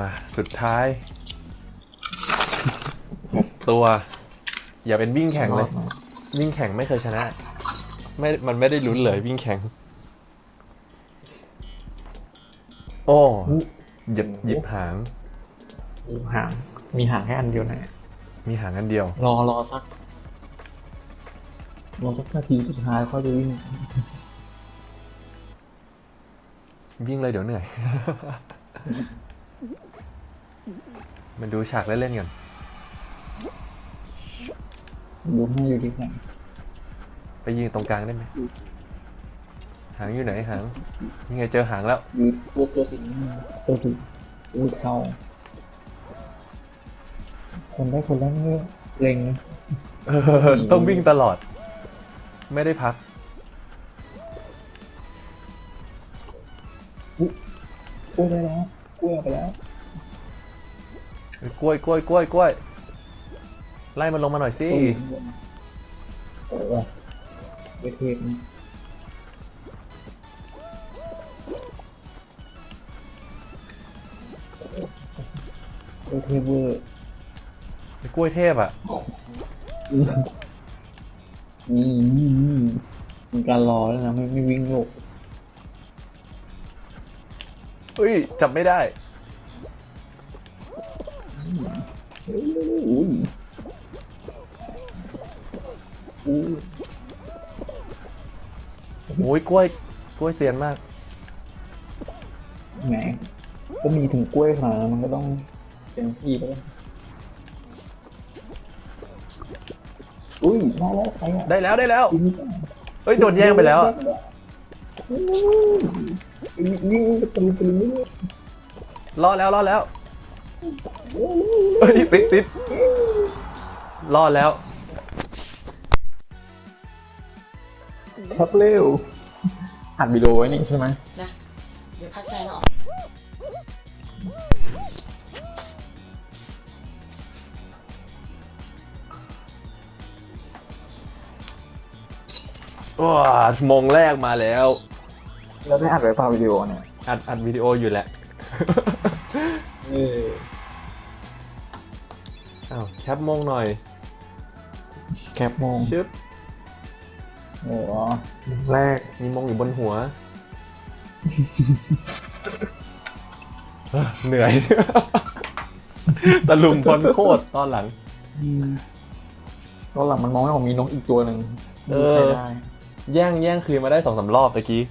มาสุดท้ายหกตัว อย่าเป็นวิ่งแข่งเลย วิ่งแข่งไม่เคยชนะ ไม่ มันไม่ได้ลุ้นเลยวิ่งแข่ง โอ้หยิบหยิบหางหาง มีหางแค่อันเดียวนะมีหางอันเดียว รอรอสักรอสักนาทีสุดท้ายค่อยไปวิ่งวิ่งเลยเดี๋ยวเหนื่อย มันดูฉากเล่นๆกันดูให้อยู่ที่ไหนไปยิงตรงกลางได้ไหมหางอยู่ไหนหางยังไงเจอหางแล้วยืดตัวตัวสิงตัวสิงอุ้ยเข้าคนได้คนแรกนี่เล็งนะเออต้องวิ่งตลอด ไม่ได้พักกล้วยได้แล้ว กล้วยเอาไปแล้วกล้วยกล้วยกล้วยกล้วยไล่มันลงมาหน่อยสิโอ้โหเวทเทพนะเวทเทพเวอร์กล้วยเทพอะอืมอืมอืมอืมมีการรอแล้วนะไม่ไม่วิ่งโลก อุ้ยจับไม่ได้อุ้ยอุ้ยอุ้ยโอ้ยกล้วย กล้วยเซียนมากแหมก็มีถึงกล้วยขนาดนั้นมันก็ต้องเป็นที่แล้วอุ้ยมาแล้วใครอะได้แล้วได้แล้วยิงเอ้ย โดนแย่งไปแล้วอะ ยิงกระตุนกระตุนรอดแล้วรอดแล้วเฮ้ยติดติดรอดแล้วครับเร็วอัดวิดีโอไว้นี่ใช่ไหมนะเดี๋ยวพักใจแล้วออกว้ามงแรกมาแล้ว แล้วได้อัดไว้เปล่าวิดีโอเนี่ยอัดอัดวิดีโออยู่แหละ เอออ้าวแคปมงหน่อย แคปโมงชึบโอ้โหแรกมีมงอยู่บนหัวเอ้อเหนื่อย ตะลุมพลโคตรตอนหลัง ตอนหลังมันมองไม่ออกมีนกอีกตัวหนึ่งเออใครได้ แย่งแย่งคืนมาได้สองสามรอบตะกี้